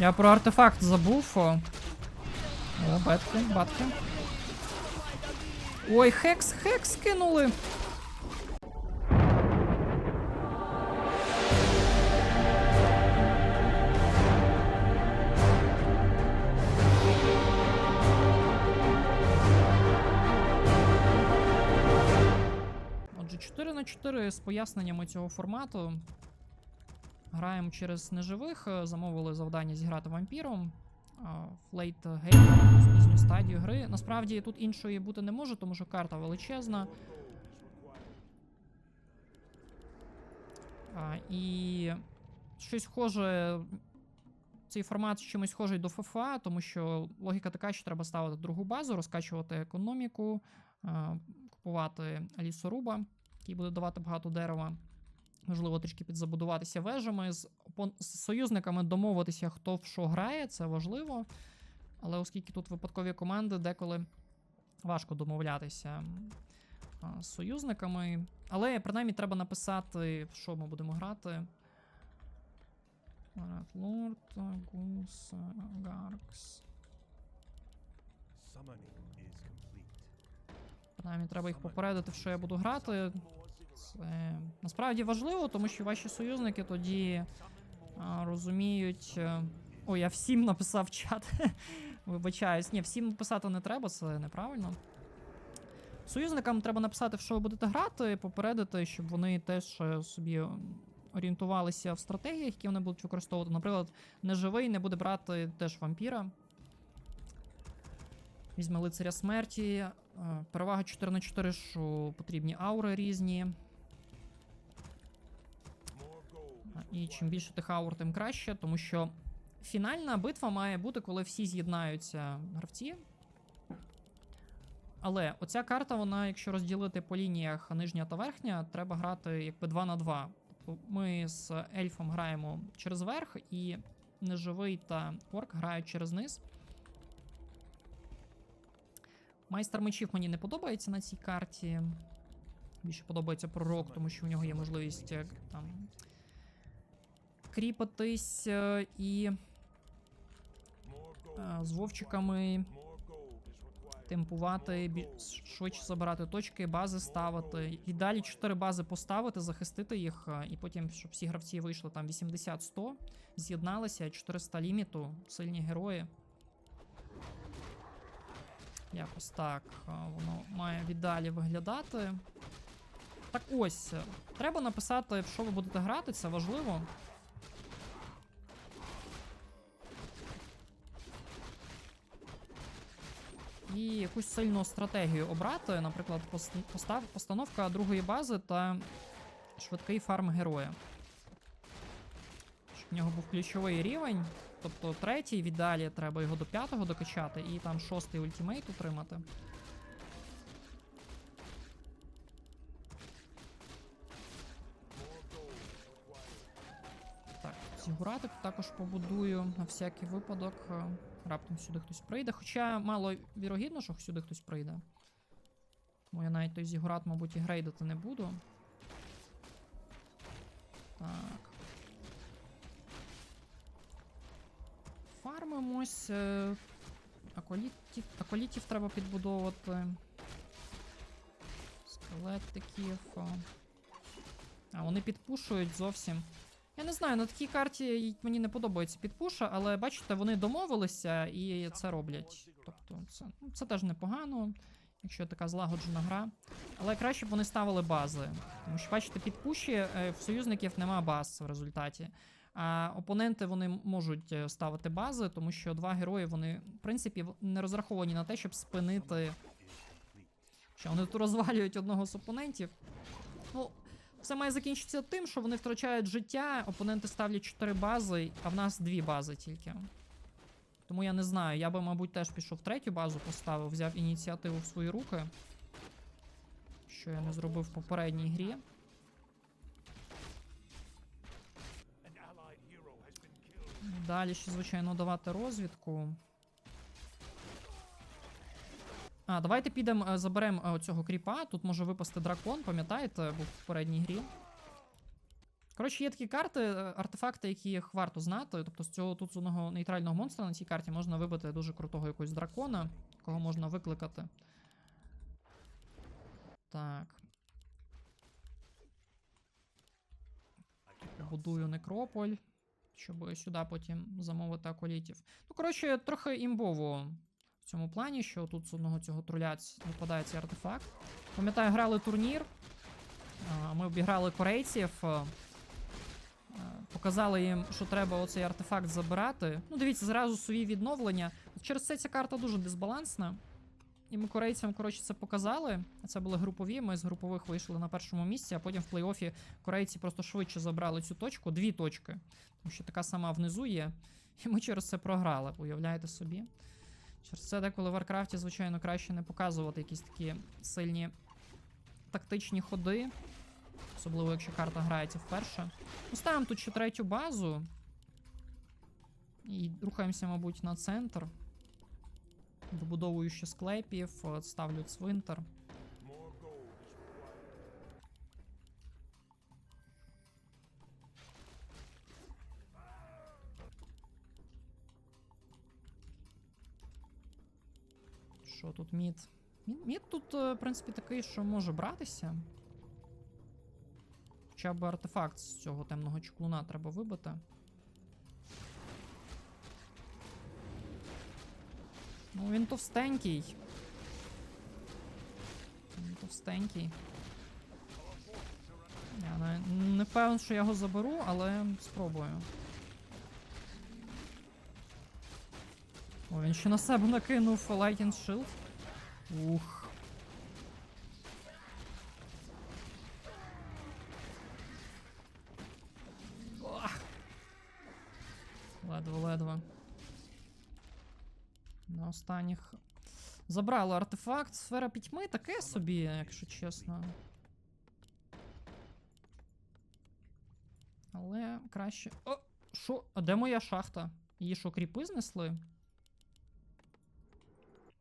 Я про артефакт забув. О, бетки, батки. Ой, хекс, хекс кинули. Отже, 4 на 4 з поясненнями цього формату. Граємо через неживих, е, замовили завдання зіграти вампіром. Флейт геймер з пізню стадію гри. Насправді тут іншої бути не може, тому що карта величезна. А, і щось схоже. Цей формат чимось схожий до ФФА, тому що логіка така, що треба ставити другу базу, розкачувати економіку, купувати лісоруба, який буде давати багато дерева. Можливо, трішки підзабудуватися вежами. З, з союзниками домовитися, хто в що грає, це важливо. Але оскільки тут випадкові команди, деколи важко домовлятися з союзниками. Але принаймні треба написати, в що ми будемо грати. Лорд, Гус, Гаркс. Принаймні треба їх попередити, в що я буду грати. Це насправді важливо, тому що ваші союзники тоді а, розуміють. е, Ой, я всім написав чат. Вибачаюсь. Ні, всім писати не треба, це неправильно. Союзникам треба написати, в що ви будете грати, попередити, щоб вони теж е, собі орієнтувалися в стратегіях, які вони будуть використовувати. Наприклад, неживий не буде брати теж вампіра. Візьме лицаря смерті. е, Перевага 4 на 4, що потрібні аури різні. І чим більше тих аур, тим краще, тому що фінальна битва має бути, коли всі з'єднаються гравці. Але оця карта, вона, якщо розділити по лініях нижня та верхня, треба грати якби 2 на 2. Тобто ми з ельфом граємо через верх, і неживий та орк грають через низ. Майстер мечів мені не подобається на цій карті. Більше подобається пророк, тому що в нього є можливість там кріпатись е, і е, з вовчиками темпувати, швидше забирати точки, бази ставити. І далі 4 бази поставити, захистити їх, е, і потім, щоб всі гравці вийшли там 80-100, з'єдналися, 400 ліміту, сильні герої. Якось так воно має віддалі виглядати. Так ось, треба написати, що ви будете грати, це важливо. І якусь сильну стратегію обрати, наприклад, постав, постановка другої бази та швидкий фарм героя. Щоб в нього був ключовий рівень, тобто третій, віддалі треба його до п'ятого докачати, і там шостий ультимейт отримати. Так, зігуратик також побудую на всякий випадок. е, Раптом сюди хтось прийде. Хоча мало вірогідно, що сюди хтось прийде. Тому я навіть той зігурат, мабуть, і грейдити не буду. Так. Фармимось. е, Аколітів, аколітів треба підбудовувати. Скелетиків. А, вони підпушують зовсім. Я не знаю, на такій карті мені не подобається підпуша, але бачите, вони домовилися і це роблять. Тобто, це, ну, це теж непогано, якщо така злагоджена гра. Але краще б вони ставили бази. Тому що, бачите, підпуші е, в союзників нема баз в результаті. А опоненти вони можуть е, ставити бази, тому що два герої, вони, в принципі, не розраховані на те, щоб спинити. Що вони тут розвалюють одного з опонентів. Ну, все має закінчитися тим, що вони втрачають життя, опоненти ставлять 4 бази, а в нас 2 бази тільки. Тому я не знаю. Я би, мабуть, теж пішов третю базу, поставив, взяв ініціативу в свої руки. Що я не зробив в попередній грі. Далі ще, звичайно, давати розвідку. А, давайте підемо, е, заберемо е, цього кріпа. Тут може випасти дракон, пам'ятаєте, був в попередній грі. Коротше, є такі карти, е, артефакти, які їх варто знати. Тобто з цього тут з одного нейтрального монстра на цій карті можна вибити дуже крутого якогось дракона, кого можна викликати. Так. Будую некрополь, щоб сюди потім замовити аколітів. Ну, коротше, трохи імбово в цьому плані, що тут з одного цього труля ц- випадає цей артефакт. Пам'ятаю, грали турнір. Ми обіграли корейців. Показали їм, що треба оцей артефакт забирати. Ну, дивіться, зразу свої відновлення. Через це ця карта дуже дисбалансна. І ми корейцям, коротше, це показали. Це були групові. Ми з групових вийшли на першому місці, а потім в плей-офі корейці просто швидше забрали цю точку, дві точки. Тому що така сама внизу є. І ми через це програли, уявляєте собі. Через це деколи в Варкрафті, звичайно, краще не показувати якісь такі сильні тактичні ходи. Особливо, якщо карта грається вперше. Ну, ставимо тут ще третю базу. І рухаємося, мабуть, на центр. Добудовую ще склепів, е, ставлю цвинтар. Що тут мід? Мід, тут, е, в принципі, такий, що може братися. Хоча б артефакт з цього темного чеклуна треба вибити. Ну, він товстенький. Він товстенький. Я не, не певен, що я його заберу, але спробую. О, він ще на себе накинув Lightning Shield. Ух. Ох. Ледве-ледве. На останніх. Забрали артефакт. Сфера пітьми таке собі, якщо чесно. Але краще. О! Що? А де моя шахта? Її що, кріпи знесли?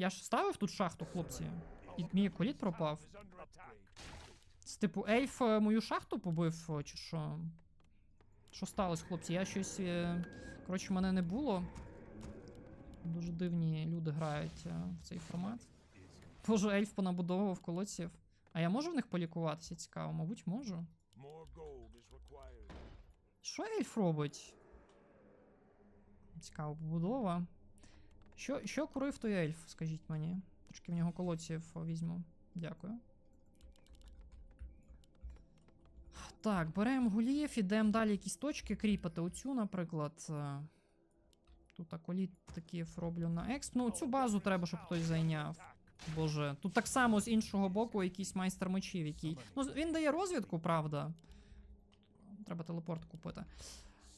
Я ж ставив тут шахту, хлопці. І мій коліт пропав. З типу, ейф е, мою шахту побив, чи що? Що сталося, хлопці? Я щось. е, Коротше, мене не було. Дуже дивні люди грають е, в цей формат. Боже, ельф понабудовував колодців. А я можу в них полікуватися? Цікаво, мабуть, можу. Що ельф робить? Цікава побудова. Що, що курив той ельф, скажіть мені? Трошки в нього колодців візьму. Дякую. Так, беремо гулів, ідемо далі якісь точки кріпати. Оцю, наприклад. е, Тут аколіт такі роблю на експ. Ну, цю базу треба, щоб хтось зайняв. Боже, тут так само з іншого боку якийсь майстер мечів, який. Ну, він дає розвідку, правда. Треба телепорт купити.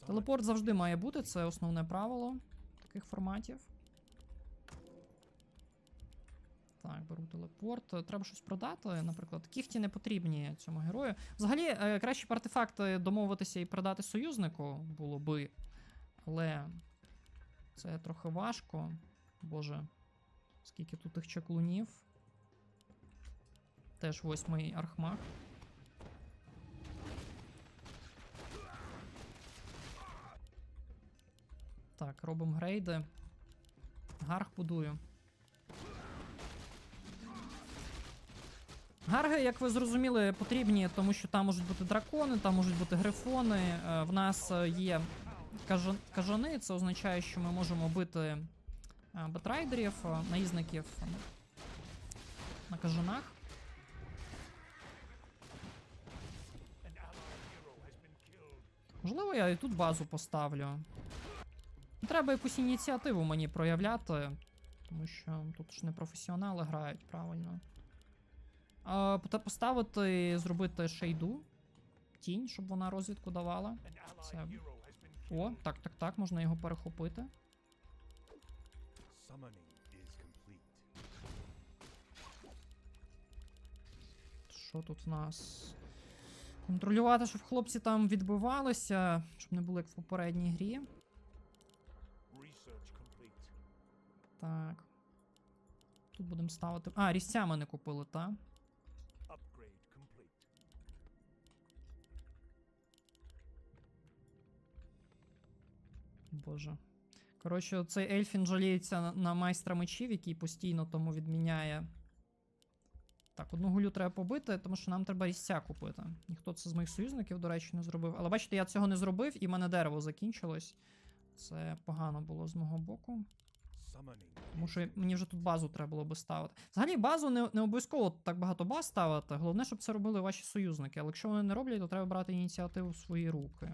Телепорт завжди має бути, це основне правило таких форматів. Так, беру телепорт. Е, Треба щось продати, наприклад. Кіхті не потрібні цьому герою. Взагалі, е, краще б артефакти домовитися і продати союзнику було би. Але це трохи важко. Боже, скільки тут тих чаклунів. Теж восьмий архмаг. Так, робимо грейди. Гарх будую. Гарги, як ви зрозуміли, потрібні, тому що там можуть бути дракони, там можуть бути грифони. Е, В нас е, є кажани, це означає, що ми можемо бити е, бетрайдерів, наїзників на кажанах. Можливо, я і тут базу поставлю. Треба якусь ініціативу мені проявляти, тому що тут ж не професіонали грають правильно. Пота- поставити, зробити шейду, тінь, щоб вона розвідку давала. Been О, так, так, так, можна його перехопити. Що тут в нас? Контролювати, щоб хлопці там відбивалися, щоб не було як в попередній грі. Так. Тут будемо ставити. А, різця ми не купили, так? Боже. Коротше, цей Ельфін жаліється на, майстра мечів, який постійно тому відміняє. Так, одну гулю треба побити, тому що нам треба різця купити. Ніхто це з моїх союзників, до речі, не зробив. Але бачите, я цього не зробив, і в мене дерево закінчилось. Це погано було з мого боку. Тому що мені вже тут базу треба було би ставити. Взагалі, базу не, не обов'язково так багато баз ставити. Головне, щоб це робили ваші союзники. Але якщо вони не роблять, то треба брати ініціативу в свої руки.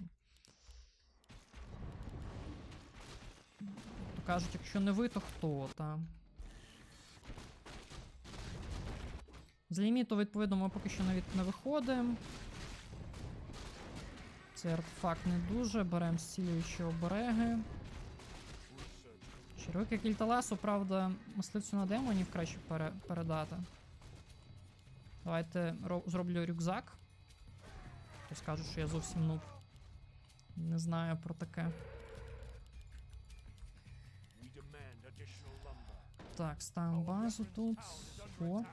Кажуть, якщо не ви, то хто та. З ліміту, відповідно, ми поки що навіть не виходимо. Цей артефакт не дуже. Беремо зцілюючі обереги. Червики кільталасу, правда, мисливцю на демонів краще пере- передати. Давайте зроблю рюкзак. То скажу, що я зовсім нуб. Не знаю про таке. Так, ставимо базу тут. О.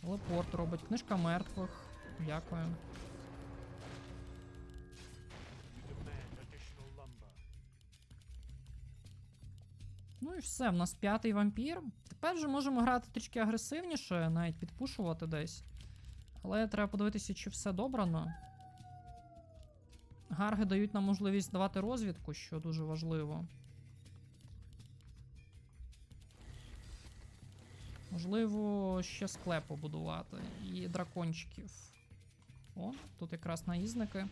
Телепорт робить. Книжка мертвих. Дякую. Ну і все, в нас п'ятий вампір. Тепер вже можемо грати трішки агресивніше, навіть підпушувати десь. Але треба подивитися, чи все добрано. Гарги дають нам можливість давати розвідку, що дуже важливо. Можливо, ще склеп побудувати. І дракончиків. О, тут якраз наїзники.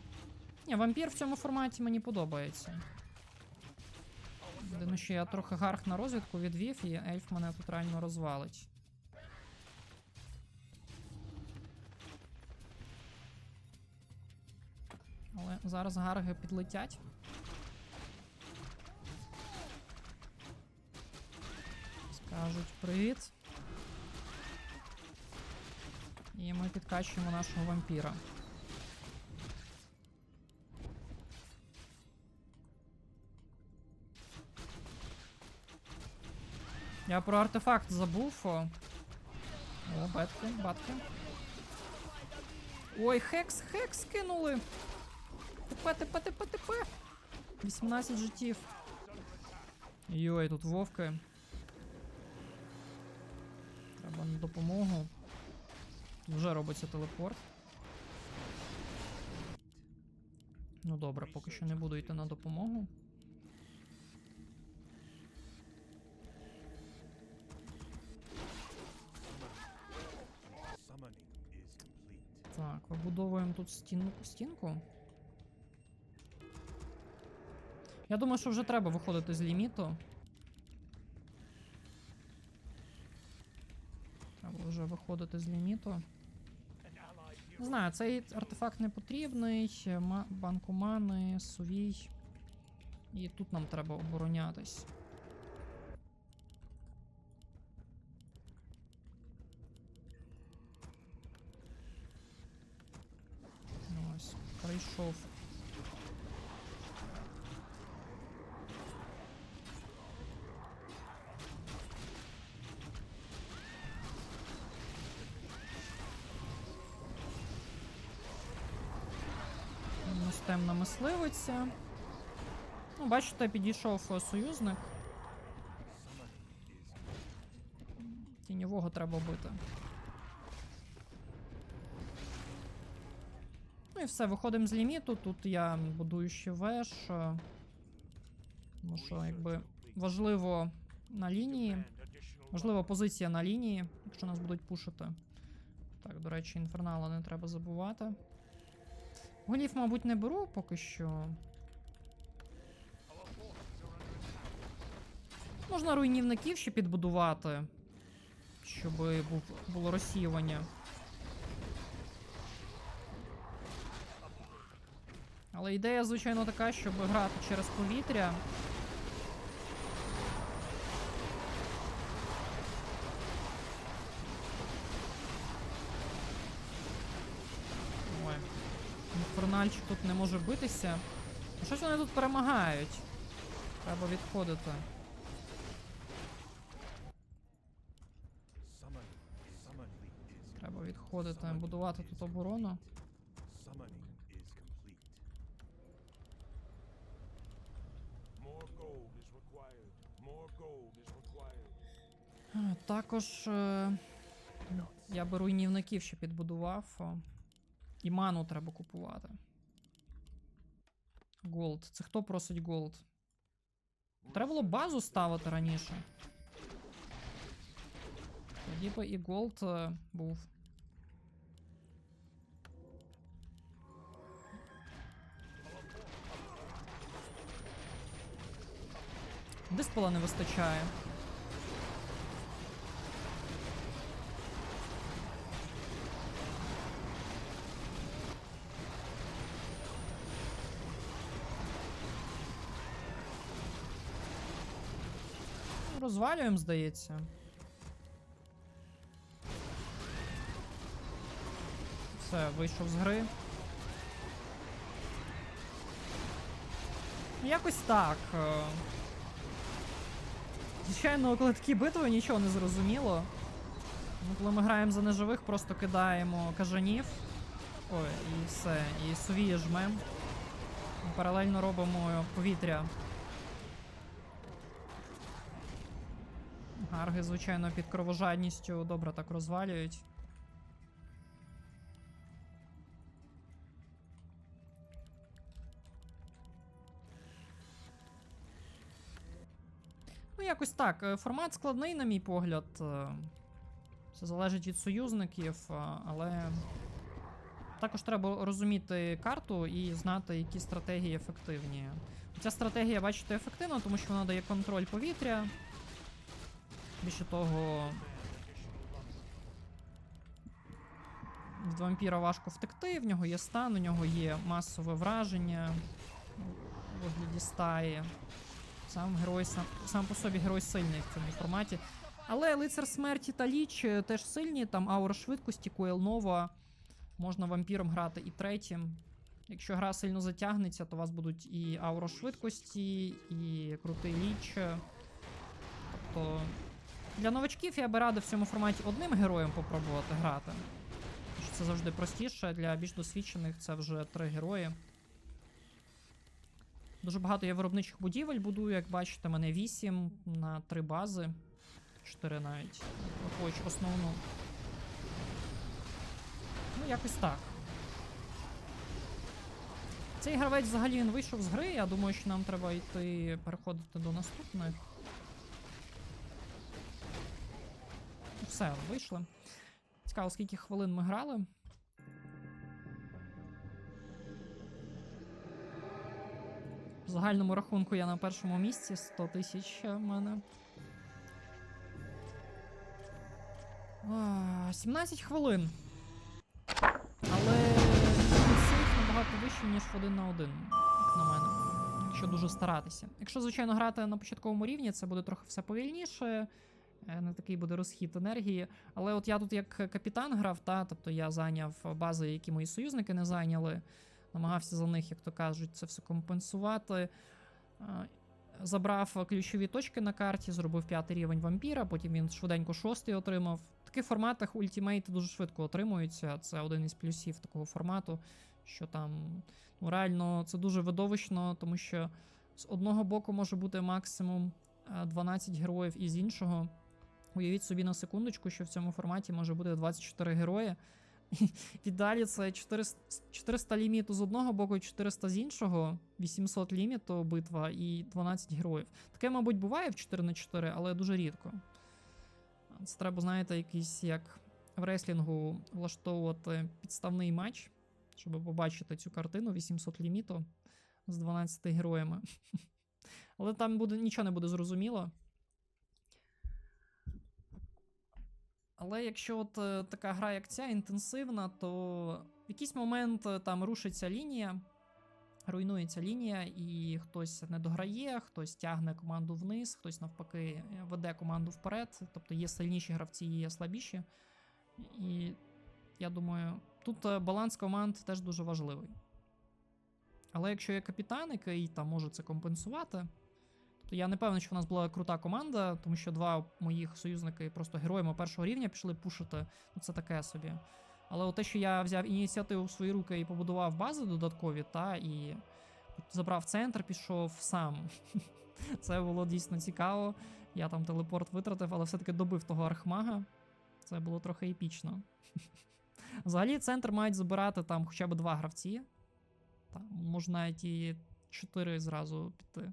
Ні, вампір в цьому форматі мені подобається. Єдине, що я трохи гарх на розвідку відвів, і ельф мене тут реально розвалить. Але зараз гарги підлетять. Скажуть привіт. І ми підкачуємо нашого вампіра. Я про артефакт забув. О, бетки, батки. Ой, хекс, хекс кинули. ТП, ТП, ТП, ТП. 18 життів. Йой, тут вовки. Треба на допомогу. Вже робиться телепорт. Ну добре, поки що не буду йти на допомогу. Так, вибудовуємо тут стіну, стінку. Я думаю, що вже треба виходити з ліміту. Треба вже виходити з ліміту. Не знаю, цей артефакт не потрібний. е, банку мани, сувій. І тут нам треба оборонятись. Ось, прийшов. Темна мисливиця. Ну, бачите, підійшов союзник. Тіньового треба бити. Ну і все, виходимо з ліміту. Тут я будую ще веш. е, Тому що, якби, важливо на лінії. Можливо, позиція на лінії, якщо нас будуть пушити. Так, до речі, інфернала не треба забувати. Голів, мабуть, не беру поки що. Можна руйнівників ще підбудувати, щоб був, було розсіювання. Але ідея, звичайно, така, щоб грати через повітря. Мальчик тут не може битися. Ну, Щось вони тут перемагають. Треба відходити. Треба відходити, будувати тут оборону. Також е я би руйнівників ще підбудував. І ману треба купувати. Голд. Це хто просить голд? Треба було базу ставити раніше. Тоді би і голд е, був. Диспела не вистачає. Ну, Розвалюємо, здається. Все, вийшов з гри. Якось так. е. Звичайно, коли такі битви, нічого не зрозуміло. Ну, коли ми граємо за неживих, просто кидаємо кажанів. Ой, і все. І сувіє жмем. Паралельно робимо повітря. Гарги, звичайно, під кровожадністю добре так розвалюють. Ну, якось так. Е, Формат складний, на мій погляд. Е, Все залежить від союзників, е, але також треба розуміти карту і знати, які стратегії ефективні. Ця стратегія, бачите, ефективна, тому що вона дає контроль повітря. Більше того, від вампіра важко втекти, в нього є стан, у нього є масове враження у вигляді стаї. Сам герой сам, сам по собі герой сильний в цьому форматі. Але лицар смерті та ліч теж сильні, там аура швидкості, Коел Нова. Можна вампіром грати і третім. Якщо гра сильно затягнеться, то у вас будуть і аура швидкості, і крутий ліч. Тобто для новачків я би радив в цьому форматі одним героєм попробувати грати. Це завжди простіше. Для більш досвідчених це вже три герої. Дуже багато є виробничих будівель будую, як бачите, мене 8 на 3 бази. 4 навіть. Враховуючи основну. Ну, якось так. Цей гравець взагалі він вийшов з гри. Я думаю, що нам треба йти переходити до наступних. Все, вийшли. Цікаво, скільки хвилин ми грали. В загальному рахунку я на першому місці 100 тисяч в мене. 17 хвилин. Але сейф набагато вищий, ніж один на один, як на мене. Якщо дуже старатися. Якщо, звичайно, грати на початковому рівні, це буде трохи все повільніше. Е, Не такий буде розхід енергії. Але от я тут як капітан грав, та, тобто я зайняв бази, які мої союзники не зайняли. Намагався за них, як то кажуть, це все компенсувати. Е, Забрав ключові точки на карті, зробив п'ятий рівень вампіра, потім він швиденько шостий отримав. В таких форматах ультимейти дуже швидко отримуються. Це один із плюсів такого формату, що там ну, реально це дуже видовищно, тому що з одного боку може бути максимум е, 12 героїв, і з іншого. Уявіть собі на секундочку, що в цьому форматі може бути 24 герої. І далі це 400, 400 ліміту з одного боку, і 400 з іншого, 800 ліміту битва і 12 героїв. Таке, мабуть, буває в 4 на 4, але дуже рідко. Це треба, знаєте, якийсь як в реслінгу влаштовувати підставний матч, щоб побачити цю картину 800 ліміту з 12 героями. Але там буде, нічого не буде зрозуміло. Але якщо от е, така гра, як ця, інтенсивна, то в якийсь момент е, там рушиться лінія, руйнується лінія, і хтось не дограє, хтось тягне команду вниз, хтось навпаки е, веде команду вперед. Тобто є сильніші гравці, є слабіші. І я думаю, тут баланс команд теж дуже важливий. Але якщо є капітан, який там може це компенсувати, я не певний, що в нас була крута команда, тому що два моїх союзники просто героями першого рівня пішли пушити. Ну це таке собі. Але те, що я взяв ініціативу в свої руки і побудував бази додаткові, та і забрав центр, пішов сам. Це було дійсно цікаво. Я там телепорт витратив, але все-таки добив того архмага. Це було трохи епічно. Взагалі, центр мають забирати там хоча б два гравці. Там, можна і чотири зразу піти.